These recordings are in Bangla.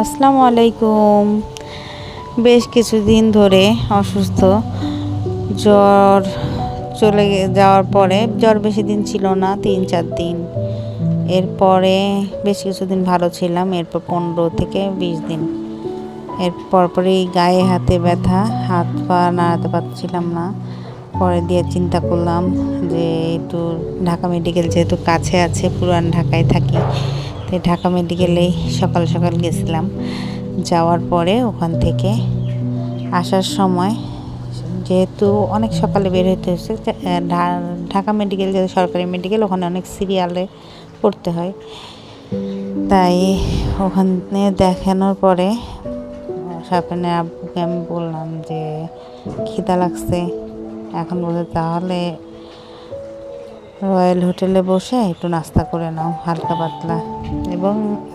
আসসালামু আলাইকুম। বেশ কিছুদিন ধরে অসুস্থ। জ্বর চলে যাওয়ার পরে জ্বর বেশি দিন ছিল না, তিন চার দিন। এরপরে বেশ কিছুদিন ভালো ছিলাম, এরপর পনেরো থেকে বিশ দিন। এর পরপরই গায়ে হাতে ব্যথা, হাত পা নাড়াতে পারছিলাম না। পরে দিয়ে চিন্তা করলাম যে, একটু ঢাকা মেডিকেল যেহেতু কাছে আছে, পুরান ঢাকায় থাকি ঢাকা মেডিকেলে সকাল সকাল গেছিলাম। যাওয়ার পরে ওখান থেকে আসার সময় যেহেতু অনেক সকালে বের হতে হচ্ছে ঢাকা মেডিকেল যেহেতু সরকারি মেডিকেল, ওখানে অনেক সিরিয়ালে পড়তে হয়। তাই ওখানে দেখানোর পরে সাপেনের আব্বুকে আমি বললাম যে খিদা লাগছে, এখন বলে তাহলে রয়্যাল হোটেলে বসে একটু নাস্তা করে নাও, হালকা পাতলা। এবং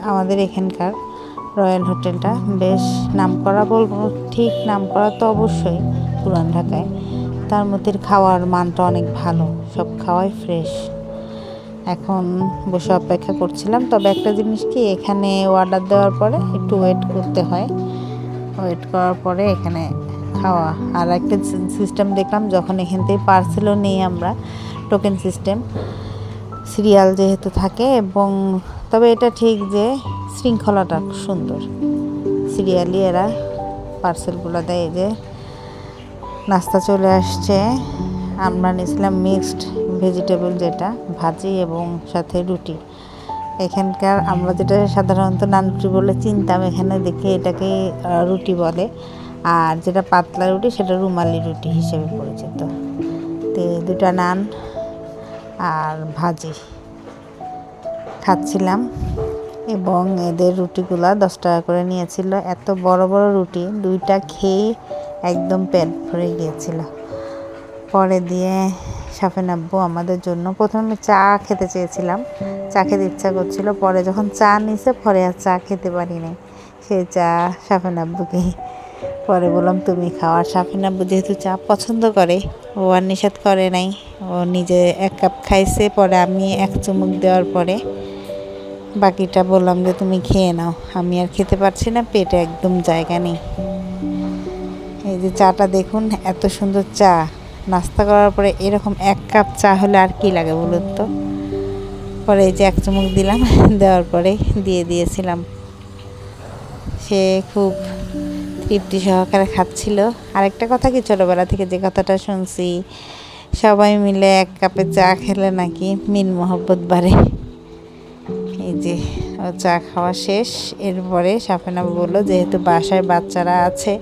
আমাদের এখানকার রয়্যাল হোটেলটা বেশ নাম করা বলব, ঠিক নাম করা তো অবশ্যই পুরান ঢাকায়। তার মধ্যে খাওয়ার মানটা অনেক ভালো, সব খাওয়াই ফ্রেশ। এখন বসে অপেক্ষা করছিলাম, তবে একটা জিনিস কি, এখানে অর্ডার দেওয়ার পরে একটু ওয়েট করতে হয়। ওয়েট করার পরে এখানে খাওয়া। আর একটা সিস্টেম দেখলাম, যখন এখান থেকে পার্সেলও নেই আমরা টোকেন সিস্টেম সিরিয়াল যেহেতু থাকে এবং তবে এটা ঠিক যে শৃঙ্খলাটা সুন্দর। সিরিয়ালি এরা পার্সেলগুলো দেয় যে নাস্তা চলে আসছে। আমরা নিয়েছিলাম মিক্সড ভেজিটেবল যেটা, ভাজি এবং সাথে রুটি। এখানকার আমরা যেটা সাধারণত নান রুটি বলে চিনতাম, এখানে দেখে এটাকে রুটি বলে। আর যেটা পাতলা রুটি, সেটা রুমালি রুটি হিসেবে পরিচিত। তো দুটা নান আর ভাজি খাচ্ছিলাম এবং এদের রুটিগুলা দশ টাকা করে নিয়েছিল। এত বড় বড় রুটি, দুইটা খেয়ে একদম পেট ভরে গিয়েছিল। পরে দিয়ে সাফেন আব্বু আমাদের জন্য প্রথমে চা খেতে চেয়েছিলাম, চা খেতে ইচ্ছা করছিল। পরে যখন চা নিছে, পরে আর চা খেতে পারি নাই সেই চা সাফেন আব্বুকে পরে বললাম, তুমি খাওয়ার সাফিন আব্বু যেহেতু চা পছন্দ করে, ও আর নিষেধ করে নাই। ও নিজে এক কাপ খাইছে, পরে আমি এক চুমুক দেওয়ার পরে বাকিটা বললাম যে, তুমি খেয়ে নাও। আমি আর খেতে পারছি না, পেটে একদম জায়গা নেই। এই যে চাটা দেখুন, এত সুন্দর চা। নাস্তা করার পরে এরকম এক কাপ চা হলে আর কি লাগে বলুন তো? পরে এই যে এক চুমুক দিলাম, দেওয়ার পরে দিয়ে দিয়েছিলাম। সে খুব তৃপ্তি সহকারে খাচ্ছিল। আরেকটা কথা কি, ছোটোবেলা থেকে যে কথাটা শুনছি, সবাই মিলে এক কাপে চা খেলে নাকি মিন মোহব্বত বাড়ে। এই যে, ও চা খাওয়া শেষ। এরপরে সাফেনা বলল, যেহেতু বাসায় বাচ্চারা আছে,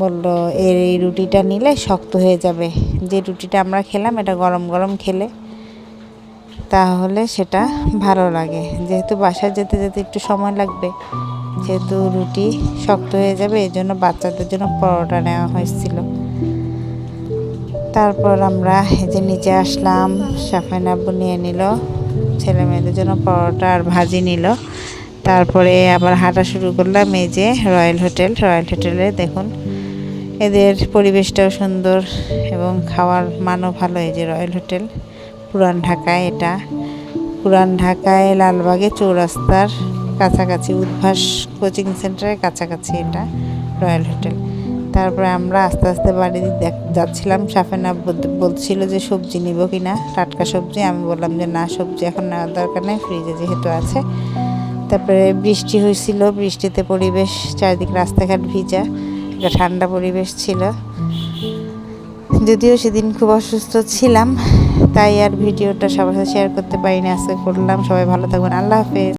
বলল, এর এই রুটিটা নিলে শক্ত হয়ে যাবে। যে রুটিটা আমরা খেলাম, এটা গরম গরম খেলে তাহলে সেটা ভালো লাগে। যেহেতু বাসায় যেতে যেতে একটু সময় লাগবে যেহেতু রুটি শক্ত হয়ে যাবে, এই জন্য বাচ্চাদের জন্য পরোটা নেওয়া হয়েছিল। তারপর আমরা এই যে নিচে আসলাম সাফাইন আব্বু নিয়ে নিল, ছেলে মেয়েদের জন্য পরোটা আর ভাজি নিল। তারপরে আবার হাঁটা শুরু করলাম এই যে রয়্যাল হোটেল। রয়্যাল হোটেলে দেখুন, এদের পরিবেশটাও সুন্দর এবং খাওয়ার মানও ভালো এই যে রয়্যাল হোটেল। পুরান ঢাকায় এটা। পুরান ঢাকায় লালবাগে চৌরাস্তার কাছাকাছি, উদ্ভাস কোচিং সেন্টারের কাছাকাছি এটা, রয়্যাল হোটেল। তারপরে আমরা আস্তে আস্তে বাড়ি যাচ্ছিলাম সাফেনা বল- বলছিল যে সবজি নিব কি না টাটকা সবজি। আমি বললাম যে না, সবজি এখন নেওয়ার দরকার নেই ফ্রিজে যেহেতু আছে। তারপরে বৃষ্টি হয়েছিল, বৃষ্টিতে পরিবেশ, চারিদিক রাস্তাঘাট ভিজা, একটা ঠান্ডা পরিবেশ ছিল। যদিও সেদিন খুব অসুস্থ ছিলাম, তাই আর ভিডিওটা সবার সাথে শেয়ার করতে পারিনি, আজকে করলাম। সবাই ভালো থাকবেন, আল্লাহ হাফেজ।